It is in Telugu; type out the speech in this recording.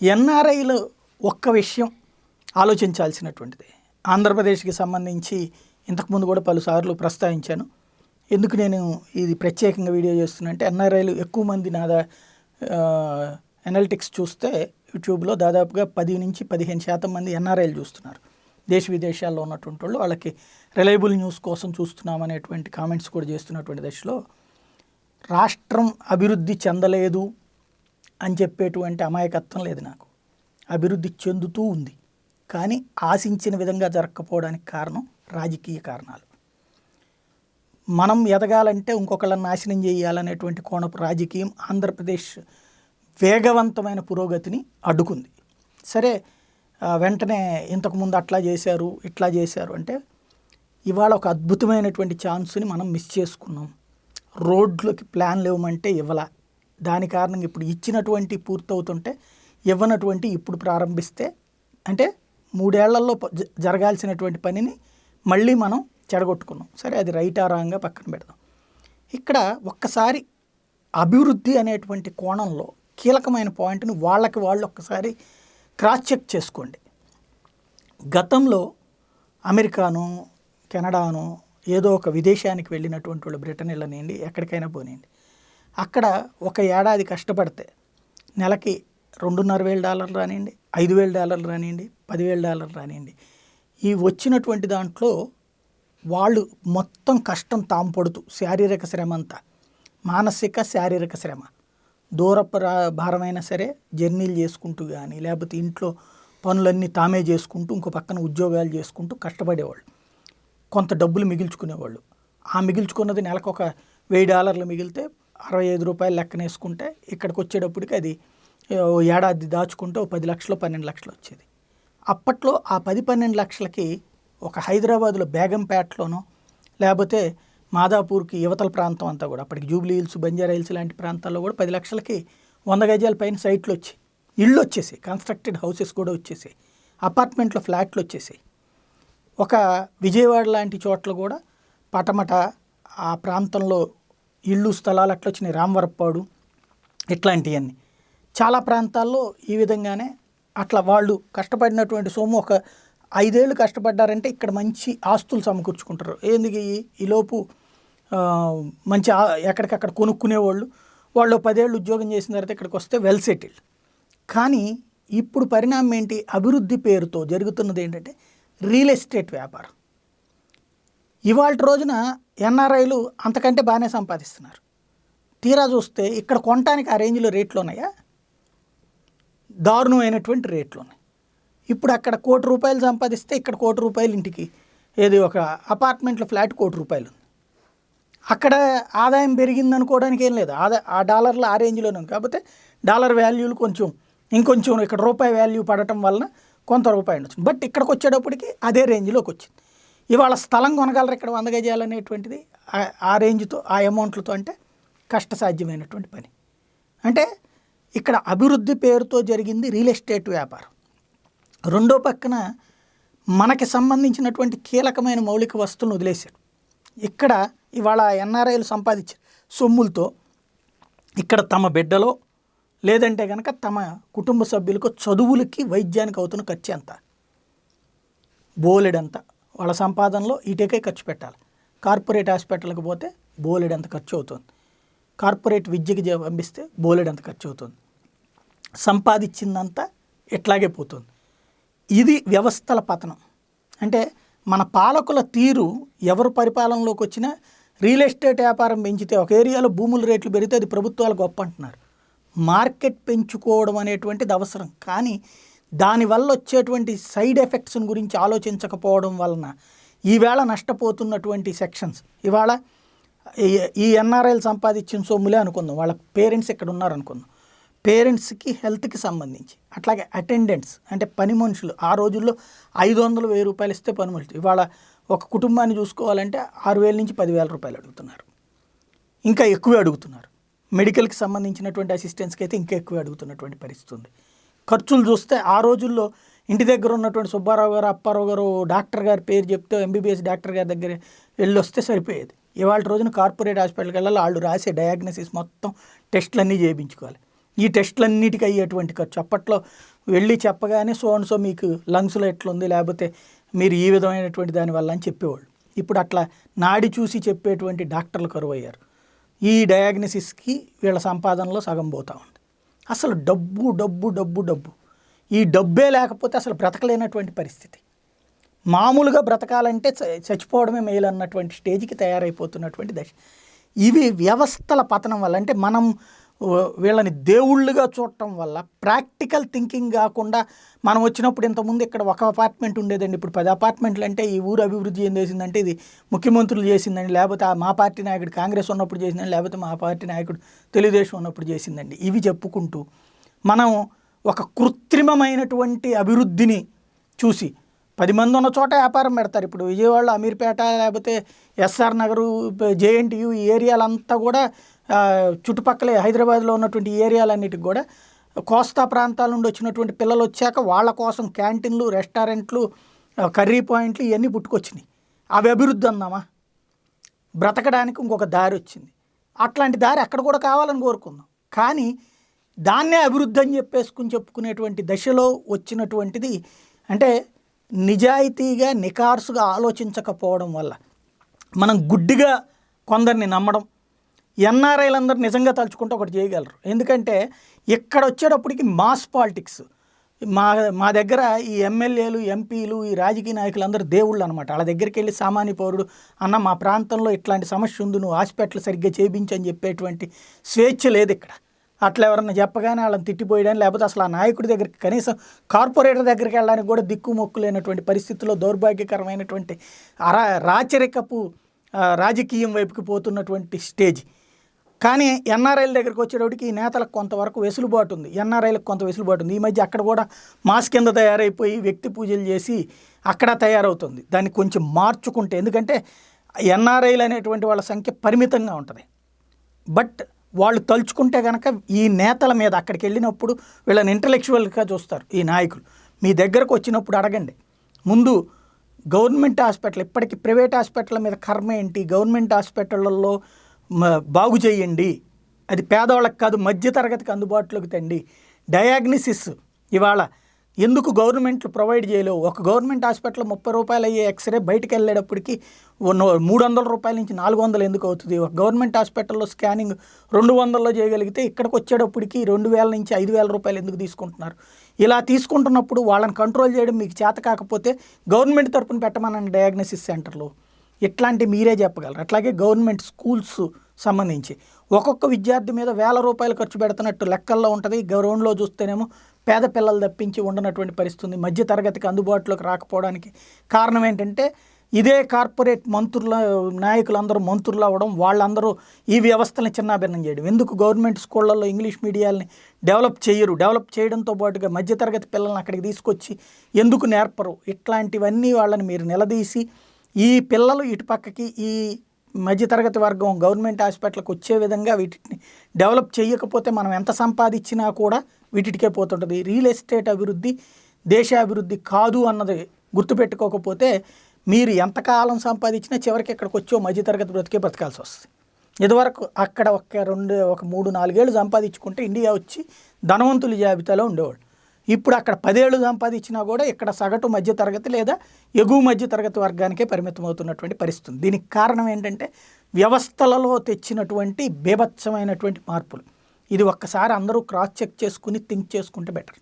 ఎన్ఆర్ఐలు ఒక్క విషయం ఆలోచించాల్సినటువంటిది. ఆంధ్రప్రదేశ్కి సంబంధించి ఇంతకుముందు కూడా పలుసార్లు ప్రస్తావించాను. ఎందుకు నేను ఇది ప్రత్యేకంగా వీడియో చేస్తున్నా అంటే ఎన్ఆర్ఐలు ఎక్కువ మంది నా ఎనాలిటిక్స్ చూస్తే యూట్యూబ్లో దాదాపుగా పది నుంచి పదిహేను శాతం మంది ఎన్ఆర్ఐలు చూస్తున్నారు. దేశ విదేశాల్లో ఉన్నటువంటి వాళ్ళు వాళ్ళకి రిలయబుల్ న్యూస్ కోసం చూస్తున్నాం అనేటువంటి కామెంట్స్ కూడా చేస్తున్నటువంటి దశలో రాష్ట్రం అభివృద్ధి చెందలేదు అని చెప్పేటువంటి అమాయకత్వం లేదు నాకు. అభివృద్ధి చెందుతూ ఉంది. కానీ ఆశించిన విధంగా జరగకపోవడానికి కారణం రాజకీయ కారణాలు. మనం ఎదగాలంటే ఇంకొకళ్ళని నాశనం చేయాలనేటువంటి కోణపు రాజకీయం ఆంధ్రప్రదేశ్ వేగవంతమైన పురోగతిని అడ్డుకుంది. సరే వెంటనే ఇంతకుముందు అట్లా చేశారు ఇట్లా చేశారు అంటే ఇవాళ ఒక అద్భుతమైనటువంటి ఛాన్స్ని మనం మిస్ చేసుకున్నాం. రోడ్లకి ప్లాన్ ఇవ్వమంటే ఇవ్వలా. దాని కారణంగా ఇప్పుడు ఇచ్చినటువంటి పూర్తవుతుంటే ఇవ్వనటువంటి ఇప్పుడు ప్రారంభిస్తే అంటే మూడేళ్ళలో జరగాల్సినటువంటి పనిని మళ్ళీ మనం చెడగొట్టుకున్నాం. సరే అది రైట్ రాంగా పక్కన పెడదాం. ఇక్కడ ఒక్కసారి అభివృద్ధి అనేటువంటి కోణంలో కీలకమైన పాయింట్ని వాళ్ళకి వాళ్ళు ఒక్కసారి క్రాస్ చెక్ చేసుకోండి. గతంలో అమెరికాను కెనడాను ఏదో ఒక విదేశానికి వెళ్ళినటువంటి వాళ్ళు బ్రిటన్ వెళ్ళనివ్వండి ఎక్కడికైనా పోనీయండి. అక్కడ ఒక ఏడాది కష్టపడితే నెలకి రెండున్నర వేల డాలర్లు రానివ్వండి ఐదు వేల డాలర్లు రానివ్వండి పదివేల డాలర్లు రానివ్వండి ఈ వచ్చినటువంటి దాంట్లో వాళ్ళు మొత్తం కష్టం తాము పడుతూ శారీరక శ్రమ అంతా మానసిక శారీరక శ్రమ దూరపు రా- భారమైనా సరే జర్నీలు చేసుకుంటూ కానీ లేకపోతే ఇంట్లో పనులన్నీ తామే చేసుకుంటూ ఇంకో పక్కన ఉద్యోగాలు చేసుకుంటూ కష్టపడేవాళ్ళు. కొంత డబ్బులు మిగిల్చుకునేవాళ్ళు. ఆ మిగిల్చుకున్నది నెలకు ఒక వెయ్యి డాలర్లు మిగిలితే అరవై ఐదు రూపాయలు లెక్కన వేసుకుంటే ఇక్కడికి వచ్చేటప్పటికి అది ఏడాది దాచుకుంటే ఓ పది లక్షలు పన్నెండు లక్షలు వచ్చేది. అప్పట్లో ఆ పది పన్నెండు లక్షలకి ఒక హైదరాబాద్లో బేగంపేటలోనో లేకపోతే మాదాపూర్కి యువతల ప్రాంతం అంతా కూడా అప్పటికి జూబ్లీ హిల్స్ బంజారా హిల్స్ లాంటి ప్రాంతాల్లో కూడా పది లక్షలకి వంద గజాల పైన సైట్లు వచ్చి ఇళ్ళు వచ్చేసి కన్స్ట్రక్టెడ్ హౌసెస్ కూడా వచ్చేసాయి అపార్ట్మెంట్లో ఫ్లాట్లు వచ్చేసాయి. ఒక విజయవాడ లాంటి చోట్ల కూడా పటమట ఆ ప్రాంతంలో ఇళ్ళు స్థలాలు అట్లా వచ్చినాయి. రామవరప్పాడు ఇట్లాంటివన్నీ చాలా ప్రాంతాల్లో ఈ విధంగానే అట్లా వాళ్ళు కష్టపడినటువంటి సొమ్ము ఒక ఐదేళ్ళు కష్టపడ్డారంటే ఇక్కడ మంచి ఆస్తులు సమకూర్చుకుంటారు. ఎందుకు ఈ- ఈలోపు మంచి ఎక్కడికక్కడ కొనుక్కునేవాళ్ళు వాళ్ళు పదేళ్ళు ఉద్యోగం చేసిన తర్వాత ఇక్కడికి వస్తే వెల్ సెటిల్డ్. కానీ ఇప్పుడు పరిణామం ఏంటి? అభివృద్ధి పేరుతో జరుగుతున్నది ఏంటంటే రియల్ ఎస్టేట్ వ్యాపారం. ఇవాళ రోజున ఎన్ఆర్ఐలు అంతకంటే బాగానే సంపాదిస్తున్నారు. తీరా చూస్తే ఇక్కడ కొనటానికి ఆ రేంజ్లో రేట్లు ఉన్నాయా? దారుణమైనటువంటి రేట్లు ఉన్నాయి. ఇప్పుడు అక్కడ కోటి రూపాయలు సంపాదిస్తే ఇక్కడ కోటి రూపాయలు ఇంటికి ఏది ఒక అపార్ట్మెంట్లో ఫ్లాట్ కోటి రూపాయలు ఉంది. అక్కడ ఆదాయం పెరిగింది అనుకోవడానికి ఏం లేదు. ఆదా ఆ డాలర్లు ఆ రేంజ్లోనే ఉంది. కాకపోతే డాలర్ వాల్యూలు కొంచెం ఇంకొంచెం ఇక్కడ రూపాయి వాల్యూ పడటం వలన కొంత రూపాయి ఉండొచ్చు. బట్ ఇక్కడికి వచ్చేటప్పటికి అదే రేంజ్లోకి వచ్చింది. ఇవాళ స్థలం కొనగలరు ఇక్కడ వంద గజాలు అనేటువంటిది? ఆ- రేంజ్తో ఆ అమౌంట్లతో అంటే కష్టసాధ్యమైనటువంటి పని. అంటే ఇక్కడ అభివృద్ధి పేరుతో జరిగింది రియల్ ఎస్టేట్ వ్యాపారం. రెండో పక్కన మనకి సంబంధించినటువంటి కీలకమైన మౌలిక వస్తువులను వదిలేశాడు ఇక్కడ ఇవాళ ఎన్ఆర్ఐలు సంపాదించారు సొమ్ములతో. ఇక్కడ తమ బిడ్డలో లేదంటే కనుక తమ కుటుంబ సభ్యులకు చదువులకి వైద్యానికి అవుతున్న ఖర్చు ఎంత? బోలెడంతా. వాళ్ళ సంపాదనలో ఇటుకే ఖర్చు పెట్టాలి. కార్పొరేట్ హాస్పిటల్కి పోతే బోలెడంత ఖర్చు అవుతుంది? కార్పొరేట్ విద్యకి జ- పంపిస్తే బోలెడంత ఖర్చు అవుతుంది? సంపాదించిందంతా ఎట్లాగే పోతుంది? ఇది వ్యవస్థల పతనం. అంటే మన పాలకుల తీరు ఎవరు పరిపాలనలోకి వచ్చినా రియల్ ఎస్టేట్ వ్యాపారం పెంచితే ఒక ఏరియాలో భూముల రేట్లు పెరిగితే అది ప్రభుత్వాలు గొప్ప అంటున్నారు. మార్కెట్ పెంచుకోవడం అనేటువంటిది అవసరం. కానీ దానివల్ల వచ్చేటువంటి సైడ్ ఎఫెక్ట్స్ గురించి ఆలోచించకపోవడం వలన ఈవేళ నష్టపోతున్నటువంటి సెక్షన్స్. ఇవాళ ఈ- ఈ ఎన్ఆర్ఐలు సంపాదించిన సొమ్ములే అనుకుందాం. వాళ్ళ పేరెంట్స్ ఇక్కడ ఉన్నారు అనుకుందాం పేరెంట్స్కి హెల్త్కి సంబంధించి అట్లాగే అటెండెంట్స్ అంటే పని మనుషులు ఆ రోజుల్లో ఐదు వందలు వెయ్యి రూపాయలు ఇస్తే పని మనుషులు. ఇవాళ ఒక కుటుంబాన్ని చూసుకోవాలంటే ఆరు వేల నుంచి పదివేల రూపాయలు అడుగుతున్నారు. ఇంకా ఎక్కువే అడుగుతున్నారు. మెడికల్కి సంబంధించినటువంటి అసిస్టెంట్స్కి అయితే ఇంకా ఎక్కువ అడుగుతున్నటువంటి పరిస్థితి ఉంది. ఖర్చులు చూస్తే ఆ రోజుల్లో ఇంటి దగ్గర ఉన్నటువంటి సుబ్బారావు గారు అప్పారావు గారు డాక్టర్ గారి పేరు చెప్తే ఎంబీబీఎస్ డాక్టర్ గారి దగ్గర వెళ్ళి వస్తే సరిపోయేది. ఇవాళ రోజున కార్పొరేట్ హాస్పిటల్కి వెళ్ళాలి వాళ్ళు రాసే డయాగ్నోసిస్ మొత్తం టెస్టులన్నీ చేయించుకోవాలి. ఈ టెస్టులన్నిటికీ అయ్యేటువంటి ఖర్చు. అప్పట్లో వెళ్ళి చెప్పగానే సో అండ్ సో మీకు లంగ్స్లో ఎట్లుంది లేకపోతే మీరు ఈ విధమైనటువంటి దానివల్ల అని చెప్పేవాళ్ళు. ఇప్పుడు అట్లా నాడి చూసి చెప్పేటువంటి డాక్టర్లు కరువయ్యారు. ఈ డయాగ్నసిస్కి వీళ్ళ సంపాదనలో సగం పోతా ఉంది. అసలు డబ్బు డబ్బు డబ్బు డబ్బు. ఈ డబ్బే లేకపోతే అసలు బ్రతకలేనటువంటి పరిస్థితి. మామూలుగా బ్రతకాలంటే చ- చచ్చిపోవడమే మేలు అన్నటువంటి స్టేజ్కి తయారైపోతున్నటువంటి దశ. ఇవి వ్యవస్థల పతనం వల్ల అంటే మనం వీళ్ళని దేవుళ్ళుగా చూడటం వల్ల ప్రాక్టికల్ థింకింగ్ కాకుండా మనం వచ్చినప్పుడు ఇంతకుముందు ఇక్కడ ఒక అపార్ట్మెంట్ ఉండేదండి. ఇప్పుడు పది అపార్ట్మెంట్లు అంటే ఈ ఊరు అభివృద్ధి ఏం చేసిందంటే ఇది ముఖ్యమంత్రులు చేసిందండి. లేకపోతే ఆ మా పార్టీ నాయకుడు కాంగ్రెస్ ఉన్నప్పుడు చేసిందండి. లేకపోతే మా పార్టీ నాయకుడు తెలుగుదేశం ఉన్నప్పుడు చేసిందండి. ఇవి చెప్పుకుంటూ మనం ఒక కృత్రిమమైనటువంటి అభివృద్ధిని చూసి పది మంది ఉన్న చోట వ్యాపారం పెడతారు. ఇప్పుడు విజయవాడలో అమీర్పేట లేకపోతే ఎస్ఆర్ నగరు జేఎన్టీయు ఈ ఏరియాలంతా కూడా చుట్టుపక్కలే హైదరాబాద్లో ఉన్నటువంటి ఏరియాలన్నిటికి కూడా కోస్తా ప్రాంతాల నుండి వచ్చినటువంటి పిల్లలు వచ్చాక వాళ్ళ కోసం క్యాంటీన్లు రెస్టారెంట్లు కర్రీ పాయింట్లు ఇవన్నీ పుట్టుకొచ్చినాయి. అవి అభివృద్ధి అందామా బ్రతకడానికి ఇంకొక దారి వచ్చింది. అట్లాంటి దారి అక్కడ కూడా కావాలని కోరుకుందాం. కానీ దాన్నే అభివృద్ధి అని చెప్పేసుకుని చెప్పుకునేటువంటి దశలో వచ్చినటువంటిది అంటే నిజాయితీగా నికార్సుగా ఆలోచించకపోవడం వల్ల మనం గుడ్డిగా కొందరిని నమ్మడం ఎన్ఆర్ఐలందరూ నిజంగా తలుచుకుంటే ఒకటి చేయగలరు. ఎందుకంటే ఇక్కడ వచ్చేటప్పటికి మాస్ పాలిటిక్స్. మా మా దగ్గర ఈ ఎమ్మెల్యేలు ఎంపీలు ఈ రాజకీయ నాయకులందరూ దేవుళ్ళు అనమాట వాళ్ళ దగ్గరికి వెళ్ళి సామాన్య పౌరుడు అన్న మా ప్రాంతంలో ఇట్లాంటి సమస్య ఉంది నువ్వు హాస్పిటల్ సరిగ్గా చేయించని చెప్పేటువంటి స్వేచ్ఛ లేదు ఇక్కడ. అట్లా ఎవరన్నా చెప్పగానే వాళ్ళని తిట్టిపోయడానికి లేకపోతే అసలు ఆ నాయకుడి దగ్గరికి కనీసం కార్పొరేటర్ దగ్గరికి వెళ్ళడానికి కూడా దిక్కు మొక్కు లేనటువంటి పరిస్థితుల్లో దౌర్భాగ్యకరమైనటువంటి అరా రాచరికపు రాజకీయం వైపుకి పోతున్నటువంటి స్టేజ్. కానీ ఎన్ఆర్ఐల దగ్గరికి వచ్చేటప్పటికి ఈ నేతలకు కొంతవరకు వెసులుబాటు ఉంది. ఎన్ఆర్ఐలకు కొంత వెసులుబాటు ఉంది. ఈ మధ్య అక్కడ కూడా మాస్ కింద తయారైపోయి వ్యక్తి పూజలు చేసి అక్కడ తయారవుతుంది. దాన్ని కొంచెం మార్చుకుంటే ఎందుకంటే ఎన్ఆర్ఐలు అనేటువంటి వాళ్ళ సంఖ్య పరిమితంగా ఉంటుంది. బట్ వాళ్ళు తలుచుకుంటే కనుక ఈ నేతల మీద అక్కడికి వెళ్ళినప్పుడు వీళ్ళని ఇంటలెక్చువల్గా చూస్తారు ఈ నాయకులు. మీ దగ్గరకు వచ్చినప్పుడు అడగండి. ముందు గవర్నమెంట్ హాస్పిటల్ ఇప్పటికీ ప్రైవేట్ హాస్పిటల్ మీద కర్మ ఏంటి? గవర్నమెంట్ హాస్పిటళ్ళల్లో బాగు చేయండి. అది పేదవాళ్ళకి కాదు మధ్యతరగతికి అందుబాటులోకి తండి. డయాగ్నిసిస్ ఇవాళ ఎందుకు గవర్నమెంట్లు ప్రొవైడ్ చేయలేవు? ఒక గవర్నమెంట్ హాస్పిటల్ ముప్పై రూపాయలు అయ్యే ఎక్స్రే బయటకు వెళ్ళేటప్పటికి మూడు వందల రూపాయల నుంచి నాలుగు వందలు ఎందుకు అవుతుంది? ఒక గవర్నమెంట్ హాస్పిటల్లో స్కానింగ్ రెండు వందల్లో చేయగలిగితే ఇక్కడికి వచ్చేటప్పటికి రెండు వేల నుంచి ఐదు వేల రూపాయలు ఎందుకు తీసుకుంటున్నారు? ఇలా తీసుకుంటున్నప్పుడు వాళ్ళని కంట్రోల్ చేయడం మీకు చేత కాకపోతే గవర్నమెంట్ తరపున పెట్టమనండి డయాగ్నోసిస్ సెంటర్లో ఇట్లాంటి మీరే చెప్పగలరు. అట్లాగే గవర్నమెంట్ స్కూల్స్ సంబంధించి. ఒక్కొక్క విద్యార్థి మీద వేల రూపాయలు ఖర్చు పెడుతున్నట్టు లెక్కల్లో ఉంటుంది. గ్రౌండ్లో చూస్తేనేమో పేద పిల్లలు తప్పించి ఉండనటువంటి పరిస్థితి మధ్య తరగతికి అందుబాటులోకి రాకపోవడానికి కారణం ఏంటంటే ఇదే కార్పొరేట్ మంత్రుల నాయకులందరూ మంత్రులు అవ్వడం వాళ్ళందరూ ఈ వ్యవస్థని చిన్నాభిన్నం చేయడం. ఎందుకు గవర్నమెంట్ స్కూళ్ళల్లో ఇంగ్లీష్ మీడియాలని డెవలప్ చేయరు? డెవలప్ చేయడంతో పాటుగా మధ్యతరగతి పిల్లల్ని అక్కడికి తీసుకొచ్చి ఎందుకు నేర్పరు? ఇట్లాంటివన్నీ వాళ్ళని మీరు నిలదీసి ఈ పిల్లలు ఇటుపక్కకి ఈ మధ్యతరగతి వర్గం గవర్నమెంట్ హాస్పిటల్కి వచ్చే విధంగా వీటిని డెవలప్ చేయకపోతే మనం ఎంత సంపాదించినా కూడా వీటికే పోతుంటుంది. రియల్ ఎస్టేట్ అభివృద్ధి దేశాభివృద్ధి కాదు అన్నది గుర్తుపెట్టుకోకపోతే మీరు ఎంతకాలం సంపాదించినా చివరికి ఇక్కడికి వచ్చో మధ్యతరగతి బ్రతికే బ్రతకాల్సి వస్తుంది. ఇదివరకు అక్కడ ఒక రెండు ఒక మూడు నాలుగేళ్ళు సంపాదించుకుంటే ఇండియా వచ్చి ధనవంతుల జాబితాలో ఉండేవాడు ఇప్పుడు అక్కడ పదేళ్ళు సంపాదించినా కూడా ఇక్కడ సగటు మధ్య తరగతి లేదా ఎగువ మధ్య తరగతి వర్గానికే పరిమితం అవుతున్నటువంటి పరిస్థితి దీనికి కారణం ఏంటంటే వ్యవస్థలలో తెచ్చినటువంటి బేభత్సమైనటువంటి మార్పులు. ఇది ఒక్కసారి అందరూ క్రాస్ చెక్ చేసుకుని థింక్ చేసుకుంటే బెటర్.